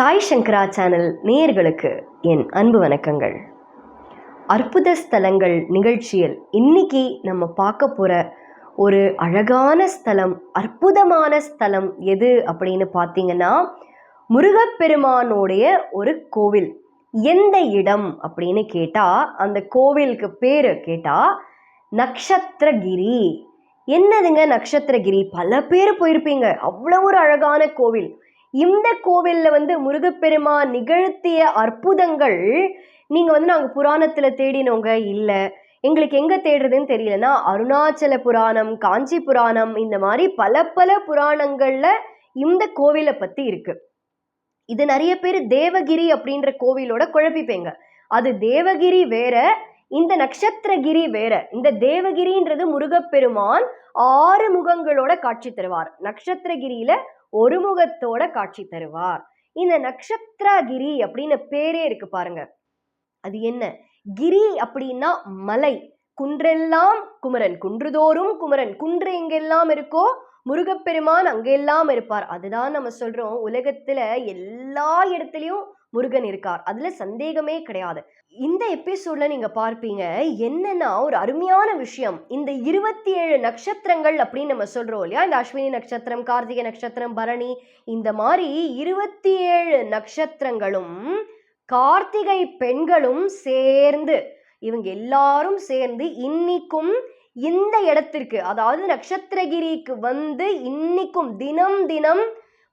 சாய் சங்கரா channel நேயர்களுக்கு என் அன்பு வணக்கங்கள். அற்புத ஸ்தலங்கள் நிகழ்ச்சியில் இன்னைக்கு நம்ம பார்க்க போகிற ஒரு அழகான ஸ்தலம் அற்புதமான ஸ்தலம் எது அப்படின்னு பார்த்தீங்கன்னா முருகப்பெருமானுடைய ஒரு கோவில். எந்த இடம் அப்படின்னு கேட்டால் அந்த கோவிலுக்கு பேர் கேட்டால் நக்ஷத்திரகிரி. என்னதுங்க நக்ஷத்திரகிரி? பல பேர் போயிருப்பீங்க. அவ்வளோ ஒரு அழகான கோவில். இந்த கோவிலில் வந்து முருகப்பெருமான் நிகழ்த்திய அற்புதங்கள் நீங்கள் வந்து நாங்கள் புராணத்தில் தேடினவங்க இல்லை. எங்களுக்கு எங்கே தேடுறதுன்னு தெரியலன்னா அருணாச்சல புராணம் காஞ்சி புராணம் இந்த மாதிரி பல பல புராணங்களில் இந்த கோவிலை பற்றி இருக்குது இது நிறைய பேர் தேவகிரி அப்படின்ற கோவிலோட குழப்பிப்பேங்க. அது தேவகிரி வேற இந்த நட்சத்திரகிரி வேற. இந்த தேவகிரின்றது முருகப்பெருமான் ஆறு முகங்களோட காட்சி தருவார். நட்சத்திரகிரியில ஒரு முகத்தோட காட்சி தருவார். இந்த நக்ஷத்ரகிரி அப்படின்னு பேரே இருக்கு பாருங்க. அது என்ன? கிரி அப்படின்னா மலை. குன்றெல்லாம் குமரன். குன்றுதோறும் குமரன். குன்று எங்கெல்லாம் இருக்கோ முருகப்பெருமான் அங்கெல்லாம் இருப்பார். அதுதான் நம்ம சொல்றோம். உலகத்துல எல்லா இடத்துலயும் முருகன் இருக்கார். அதில் சந்தேகமே கிடையாது. இந்த எபிசோட்ல நீங்க பார்ப்பீங்க என்னன்னா ஒரு அருமையான விஷயம். இந்த இருபத்தி ஏழு நட்சத்திரங்கள் அப்படின்னு நம்ம சொல்றோம் இல்லையா? இந்த அஸ்வினி நட்சத்திரம் கார்த்திகை நட்சத்திரம் பரணி இந்த மாதிரி இருபத்தி ஏழு நட்சத்திரங்களும் கார்த்திகை பெண்களும் சேர்ந்து இவங்க எல்லாரும் சேர்ந்து இன்னிக்கும் இந்த இடத்திற்கு அதாவது நட்சத்திரகிரிக்கு வந்து இன்னிக்கும் தினம் தினம்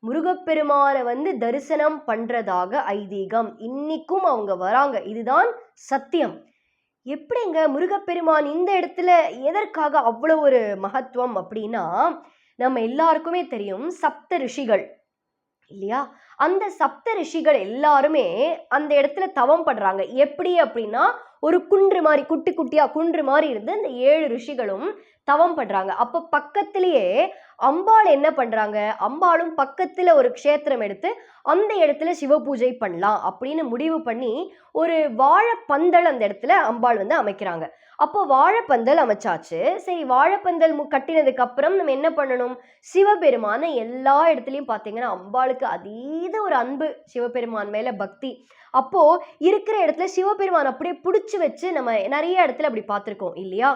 முருகப்பெருமானை வந்து தரிசனம் பண்ணுறதாக ஐதீகம். இன்னிக்கும் அவங்க வராங்க. இதுதான் சத்தியம். எப்படிங்க முருகப்பெருமான் இந்த இடத்துல எதற்காக அவ்வளோ ஒரு மகத்துவம் அப்படின்னா நம்ம எல்லாருக்குமே தெரியும் சப்த ரிஷிகள் இல்லையா? அந்த சப்த ரிஷிகள் எல்லாருமே அந்த இடத்துல தவம் படுறாங்க. எப்படி அப்படின்னா ஒரு குன்று மாதிரி குட்டி குட்டியா குன்று மாதிரி இருந்து அந்த ஏழு ரிஷிகளும் தவம் படுறாங்க. அப்போ பக்கத்திலேயே அம்பாள் என்ன பண்ணுறாங்க அம்பாளும் பக்கத்தில் ஒரு க்ஷேத்திரம் எடுத்து அந்த இடத்துல சிவ பூஜை பண்ணலாம் அப்படின்னு முடிவு பண்ணி ஒரு வாழைப்பந்தல் அந்த இடத்துல அம்பாள் வந்து அமைக்கிறாங்க. அப்போ வாழைப்பந்தல் அமைச்சாச்சு. சரி வாழைப்பந்தல் மு கட்டினதுக்கு அப்புறம் நம்ம என்ன பண்ணணும்? சிவபெருமான எல்லா இடத்துலையும் பார்த்தீங்கன்னா அம்பாளுக்கு அதீத ஒரு அன்பு சிவபெருமான் மேல பக்தி. அப்போ இருக்கிற இடத்துல சிவபெருமான் அப்படியே பிடிச்சி வச்சு நம்ம நிறைய இடத்துல அப்படி பார்த்துருக்கோம் இல்லையா?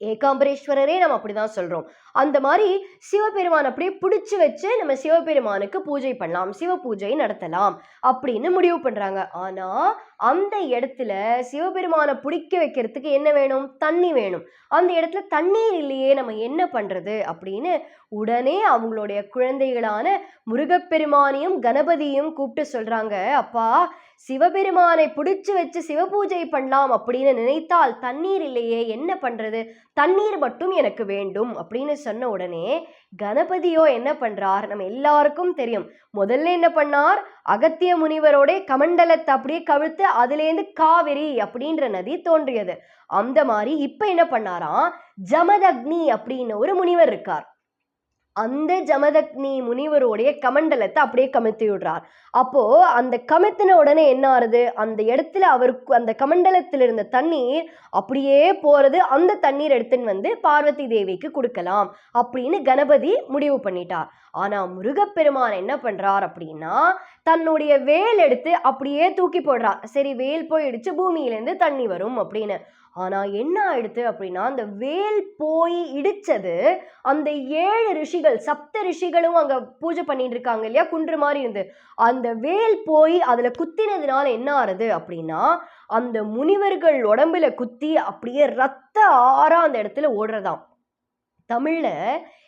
ஏகாம்பரேஸ்வரரே நம்ம அப்படிதான் சொல்றோம். அந்த மாதிரி சிவபெருமான் அப்படியே பிடிச்சி வச்சு நம்ம சிவபெருமானுக்கு பூஜை பண்ணலாம் சிவ பூஜை நடத்தலாம் அப்படின்னு முடிவு பண்றாங்க. ஆனா அந்த இடத்துல சிவபெருமானை பிடிக்க வைக்கிறதுக்கு என்ன வேணும்? தண்ணி வேணும். அந்த இடத்துல தண்ணீர் இல்லையே நம்ம என்ன பண்றது? அப்படின்னு உடனே அவங்களுடைய குழந்தைகளான முருகப்பெருமானையும் கணபதியும் கூப்பிட்டு சொல்றாங்க. அப்பா சிவபெருமானை பிடிச்சு வச்சு சிவபூஜை பண்ணலாம் அப்படின்னு நினைத்தால் தண்ணீர் இல்லையே என்ன பண்றது? தண்ணீர் மட்டும் எனக்கு வேண்டும் அப்படின்னு சொன்ன உடனே கணபதியோ என்ன பண்றார்? நம்ம எல்லாருக்கும் தெரியும். முதல்ல என்ன பண்ணார்? அகத்திய முனிவரோட கமண்டலத்தை அப்படியே கவிழ்த்து அதுலேருந்து காவிரி அப்படின்ற நதி தோன்றியது. அந்த மாதிரி இப்ப என்ன பண்ணாராம்? ஜமதக்னி அப்படின்னு ஒரு முனிவர் இருக்கார். அந்த ஜமதக்னி முனிவருடைய கமண்டலத்தை அப்படியே கமிழ்த்தி விடுறார். அப்போ அந்த கமித்தின உடனே என்ன ஆறுது? அந்த இடத்துல அவருக்கு அந்த கமண்டலத்தில் இருந்த தண்ணீர் அப்படியே போறது அந்த தண்ணீர் எடுத்துன்னு வந்து பார்வதி தேவிக்கு கொடுக்கலாம் அப்படின்னு கணபதி முடிவு பண்ணிட்டார். ஆனா முருகப்பெருமான் என்ன பண்றார் அப்படின்னா தன்னுடைய வேல் எடுத்து அப்படியே தூக்கி போடுறார். சரி வேல் போயிடுச்சு பூமியிலேருந்து தண்ணி வரும் அப்படின்னு. ஆனால் என்ன ஆயிடுத்து அப்படின்னா அந்த வேல் போய் இடிச்சது அந்த ஏழு ரிஷிகள் சப்த ரிஷிகளும் அங்கே பூஜை பண்ணிட்டு இருக்காங்க இல்லையா குன்று மாதிரி இருந்து. அந்த வேல் போய் அதில் குத்தினதுனால என்ன ஆறுது அப்படின்னா அந்த முனிவர்கள் உடம்புல குத்தி அப்படியே ரத்த ஆறா அந்த இடத்துல ஓடுறதாம். தமிழில்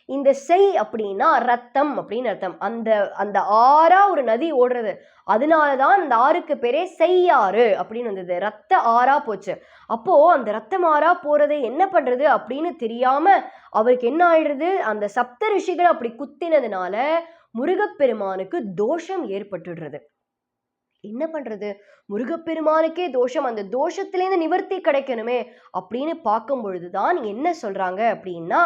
இந்த செய் அப்படின்னா ரத்தம் அப்படின்னு அர்த்தம். அந்த அந்த ஆறா ஒரு நதி ஓடுறது. அதனால தான் அந்த ஆறுக்கு பேரே செய்யாறு அப்படின்னு வந்தது. ரத்த ஆறா போச்சு. அப்போ அந்த ரத்தம் ஆறா போறதை என்ன பண்றது அப்படின்னு தெரியாம அவருக்கு என்ன ஆயிடுறது அந்த சப்த ரிஷிகள் அப்படி குத்தினதுனால முருகப்பெருமானுக்கு தோஷம் ஏற்பட்டுடுறது. என்ன பண்றது? முருகப்பெருமானுக்கே தோஷம். அந்த தோஷத்திலேருந்து நிவர்த்தி கிடைக்கணுமே அப்படின்னு பார்க்கும் பொழுதுதான் என்ன சொல்றாங்க அப்படின்னா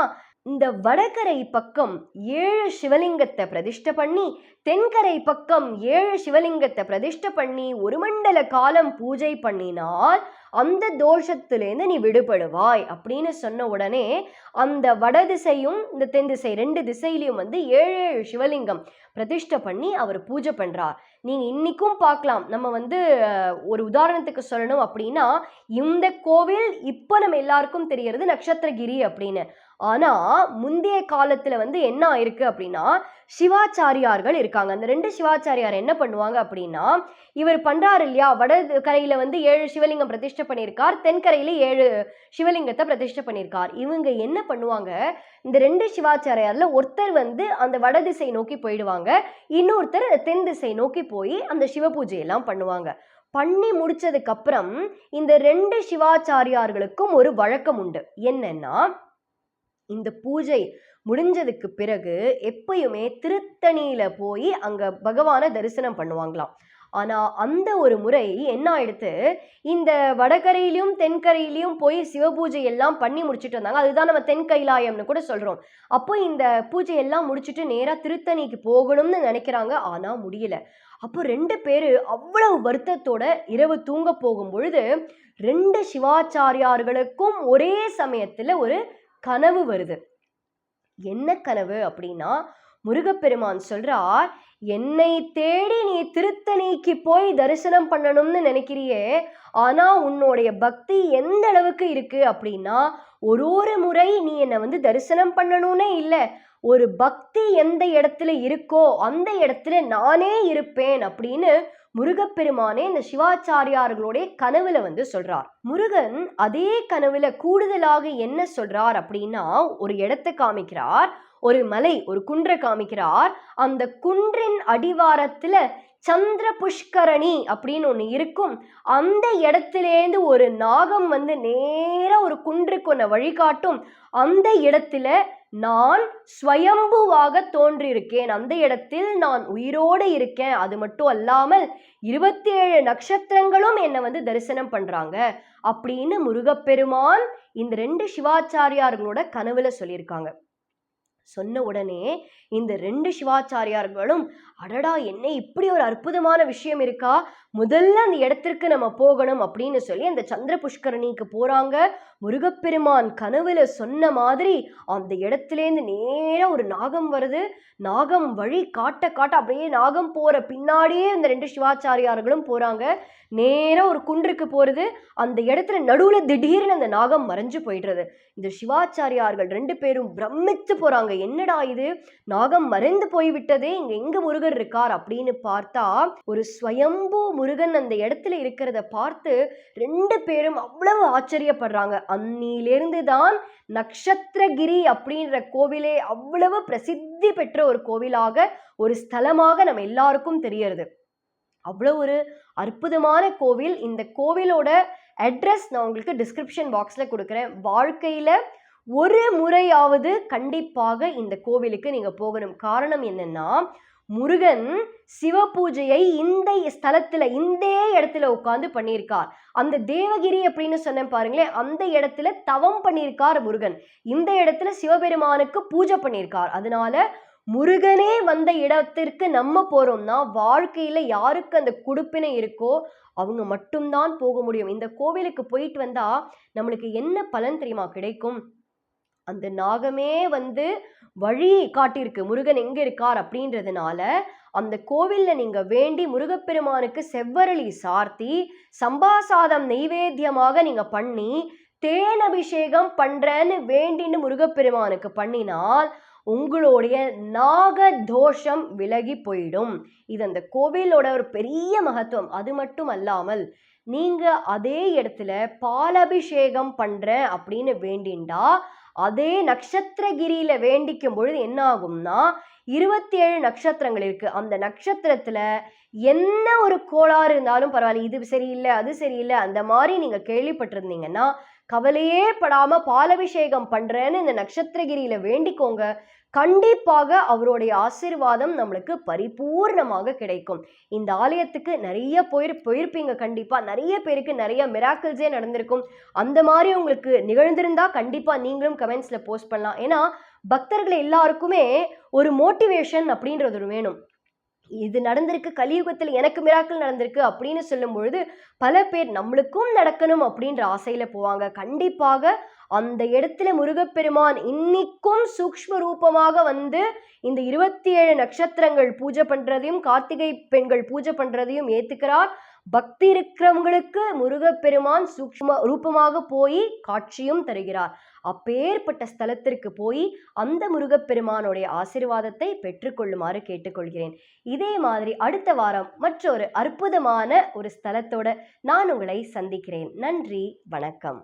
இந்த வடகரை பக்கம் ஏழு சிவலிங்கத்தை பிரதிஷ்ட பண்ணி தென்கரை பக்கம் ஏழு சிவலிங்கத்தை பிரதிஷ்டை பண்ணி ஒரு மண்டல காலம் பூஜை பண்ணினால் அந்த தோஷத்திலேருந்து நீ விடுபடுவாய் அப்படின்னு சொன்ன உடனே அந்த வட திசையும் இந்த தென் திசை ரெண்டு திசையிலையும் வந்து ஏழு ஏழு சிவலிங்கம் பிரதிஷ்டை பண்ணி அவர் பூஜை பண்ணுறார் நீங்கள் இன்றைக்கும் பார்க்கலாம். நம்ம வந்து ஒரு உதாரணத்துக்கு சொல்லணும் அப்படின்னா இந்த கோவில் இப்போ நம்ம எல்லாருக்கும் தெரியறது நட்சத்திரகிரி அப்படின்னு. ஆனால் முந்தைய காலத்தில் வந்து என்ன ஆயிருக்கு அப்படின்னா சிவாச்சாரியார்கள் இருக்காங்க. அந்த ரெண்டு சிவாச்சாரியார் என்ன பண்ணுவாங்க அப்படின்னா இவர் பண்றாரு இல்லையா? வட கரையில வந்து ஏழு சிவலிங்கம் பிரதிஷ்டை பண்ணியிருக்கார் தென்கரையில ஏழு சிவலிங்கத்தை பிரதிஷ்டை பண்ணியிருக்கார் இவங்க என்ன பண்ணுவாங்க? இந்த ரெண்டு சிவாச்சாரியார்ல ஒருத்தர் வந்து அந்த வட திசை நோக்கி போயிடுவாங்க. இன்னொருத்தர் தென் திசை நோக்கி போய் அந்த சிவ பூஜையெல்லாம் பண்ணுவாங்க. பண்ணி முடிச்சதுக்கு அப்புறம் இந்த ரெண்டு சிவாச்சாரியார்களுக்கும் ஒரு வழக்கம் உண்டு. என்னன்னா இந்த பூஜை முடிஞ்சதுக்கு பிறகு எப்பயுமே திருத்தணியில போய் அங்க பகவானை தரிசனம் பண்ணுவாங்களாம். ஆனா அந்த ஒரு முறை என்ன ஆயிடுத்து இந்த வடகரையிலையும் தென்கரையிலையும் போய் சிவபூஜை எல்லாம் பண்ணி முடிச்சிட்டு வந்தாங்க. அதுதான் நம்ம தென் கைலாயம்னு கூட சொல்றோம். அப்போ இந்த பூஜை எல்லாம் முடிச்சுட்டு நேரா திருத்தணிக்கு போகணும்னு நினைக்கிறாங்க. ஆனா முடியல. அப்போ ரெண்டு பேரு அவ்வளவு வருத்தத்தோட இரவு தூங்க போகும் பொழுது ரெண்டு சிவாச்சாரியார்களுக்கும் ஒரே சமயத்துல ஒரு கனவு வருது. என்ன கனவு அப்படின்னா முருகப்பெருமான் சொல்கிறார் என்னை தேடி நீ திருத்தணிக்கு போய் தரிசனம் பண்ணணும்னு நினைக்கிறியே? ஆனா உன்னுடைய பக்தி எந்த அளவுக்கு இருக்கு அப்படின்னா ஒரு ஒரு முறை நீ என்னை வந்து தரிசனம் பண்ணணும்னே இல்லை. ஒரு பக்தி எந்த இடத்துல இருக்கோ அந்த இடத்துல நானே இருப்பேன் அப்படின்னு முருகப்பெருமானே இந்த சிவாச்சாரியார்களுடைய கனவுல வந்து சொல்றார். முருகன் அதே கனவுல கூடுதலாக என்ன சொல்றார் அப்படின்னா ஒரு இடத்தை காமிக்கிறார். ஒரு மலை ஒரு குன்றை காமிக்கிறார். அந்த குன்றின் அடிவாரத்துல சந்திர புஷ்கரணி அப்படின்னு ஒன்று இருக்கும். அந்த இடத்துலேருந்து ஒரு நாகம் வந்து நேராக ஒரு குன்றுக்கு ஒன்று வழிகாட்டும். அந்த இடத்துல நான் ஸ்வயம்புவாக தோன்றியிருக்கேன். அந்த இடத்தில் நான் உயிரோடு இருக்கேன். அது மட்டும் அல்லாமல் இருபத்தி ஏழு நட்சத்திரங்களும் என்னை வந்து தரிசனம் பண்ணுறாங்க அப்படின்னு முருகப்பெருமான் இந்த ரெண்டு சிவாச்சாரியார்களோட கனவுல சொல்லியிருக்காங்க. சொன்ன உடனே இந்த ரெண்டு சிவாச்சாரியார்களும் அடடா என்ன இப்படி ஒரு அற்புதமான விஷயம் இருக்கா? முதல்ல அந்த இடத்திற்கு நம்ம போகணும் அப்படின்னு சொல்லி அந்த சந்திர புஷ்கரணிக்கு போறாங்க. முருகப்பெருமான் கனவுல சொன்ன மாதிரி அந்த இடத்துலேருந்து நேராக ஒரு நாகம் வருது. நாகம் வழி காட்ட காட்ட அப்படியே நாகம் போற பின்னாடியே இந்த ரெண்டு சிவாச்சாரியார்களும் போறாங்க. நேராக ஒரு குன்றுக்கு போறது. அந்த இடத்துல நடுவுல திடீர்னு அந்த நாகம் மறைஞ்சு போயிடுறது. இந்த சிவாச்சாரியார்கள் ரெண்டு பேரும் பிரமித்து போறாங்க. என்னடா இது? நாகம் மறைந்து போய்விட்டதே இங்க எங்க முருகர் இருக்கார் அப்படின்னு பார்த்தா ஒரு ஸ்வயம்பு முருகன் அந்த இடத்துல இருக்கிறத பார்த்து ரெண்டு பேரும் அவ்வளவு ஆச்சரியப்படுறாங்க. அன்னிலிருந்து தான் நக்ஷத்திரகிரி அப்படின்ற கோவிலே அவ்வளவு பிரசித்தி பெற்ற ஒரு கோவிலாக ஒரு ஸ்தலமாக நம்ம எல்லாருக்கும் தெரியறது. அவ்வளோ ஒரு அற்புதமான கோவில். இந்த கோவிலோட அட்ரஸ் நான் உங்களுக்கு டிஸ்கிரிப்ஷன் பாக்ஸில் கொடுக்குறேன். வாழ்க்கையில் ஒரு முறையாவது கண்டிப்பாக இந்த கோவிலுக்கு நீங்கள் போகணும். காரணம் என்னன்னா முருகன் சிவ பூஜையை இந்த ஸ்தலத்துல இந்த இடத்துல உட்காந்து பண்ணியிருக்கார். அந்த தேவகிரி அப்படின்னு சொன்னேன் பாருங்களேன் அந்த இடத்துல தவம் பண்ணியிருக்கார் முருகன். இந்த இடத்துல சிவபெருமானுக்கு பூஜை பண்ணியிருக்கார். அதனால முருகனே வந்த இடத்திற்கு நம்ம போறோம்னா வாழ்க்கையில யாருக்கு அந்த குடுப்பினை இருக்கோ அவங்க மட்டும்தான் போக முடியும். இந்த கோவிலுக்கு போயிட்டு வந்தா நம்மளுக்கு என்ன பலன் தெரியுமா? கிடைக்கும். அந்த நாகமே வந்து வழி காட்டியிருக்கு. முருகன் எங்கே இருக்கார் அப்படின்றதுனால அந்த கோவில்ல நீங்கள் வேண்டி முருகப்பெருமானுக்கு செவ்வரளி சார்த்தி சம்பாசாதம் நெய்வேத்தியமாக நீங்கள் பண்ணி தேன் அபிஷேகம் பண்றேன்னு வேண்டின்னு முருகப்பெருமானுக்கு பண்ணினால் உங்களுடைய நாக தோஷம் விலகி போயிடும். இது அந்த கோவிலோட ஒரு பெரிய மகத்துவம். அது மட்டும் அல்லாமல் நீங்கள் அதே இடத்துல பாலபிஷேகம் பண்ணுறேன் அப்படின்னு வேண்டிண்டா அதே நட்சத்திரகிரியில வேண்டிக்கும் பொழுது என்ன ஆகும்னா இருபத்தி ஏழு நட்சத்திரங்கள் இருக்கு. அந்த நட்சத்திரத்துல என்ன ஒரு கோளாறு இருந்தாலும் பரவாயில்ல. இது சரியில்லை அது சரியில்லை அந்த மாதிரி நீங்க கேள்விப்பட்டிருந்தீங்கன்னா கவலையே படாம பாலபிஷேகம் பண்றேன்னு இந்த நட்சத்திரகிரியில வேண்டிக்கோங்க. கண்டிப்பாக அவருடைய ஆசீர்வாதம் நம்மளுக்கு பரிபூர்ணமாக கிடைக்கும். இந்த ஆலயத்துக்கு நிறைய போயிரு போயிருப்பீங்க கண்டிப்பாக நிறைய பேருக்கு நிறைய மிராக்கிள்ஸே நடந்திருக்கும். அந்த மாதிரி உங்களுக்கு நிகழ்ந்திருந்தா கண்டிப்பாக நீங்களும் கமெண்ட்ஸில் போஸ்ட் பண்ணலாம். ஏன்னா பக்தர்கள் எல்லாருக்குமே ஒரு மோட்டிவேஷன் அப்படின்றது ஒரு வேணும். இது நடந்திருக்கு கலியுகத்தில் எனக்கு மிராக்கள் நடந்திருக்கு அப்படின்னு சொல்லும் பொழுது பல பேர் நம்மளுக்கும் நடக்கணும் அப்படின்ற ஆசையில போவாங்க. கண்டிப்பாக அந்த இடத்துல முருகப்பெருமான் இன்னிக்கும் சூக்ஷ்ம ரூபமாக வந்து இந்த இருபத்தி ஏழு நட்சத்திரங்கள் பூஜை பண்றதையும் கார்த்திகை பெண்கள் பூஜை பண்றதையும் ஏத்துக்கிறார். பக்தி இருக்கிறவங்களுக்கு முருகப்பெருமான் சூக்ஷ்ம ரூபமாக போய் காட்சியும் தருகிறார். அப்பேற்பட்ட ஸ்தலத்திற்கு போய் அந்த முருகப்பெருமானுடைய ஆசிர்வாதத்தை பெற்றுக்கொள்ளுமாறு கேட்டுக்கொள்கிறேன். இதே மாதிரி அடுத்த வாரம் மற்றொரு அற்புதமான ஒரு ஸ்தலத்தோட நான் உங்களை சந்திக்கிறேன். நன்றி வணக்கம்.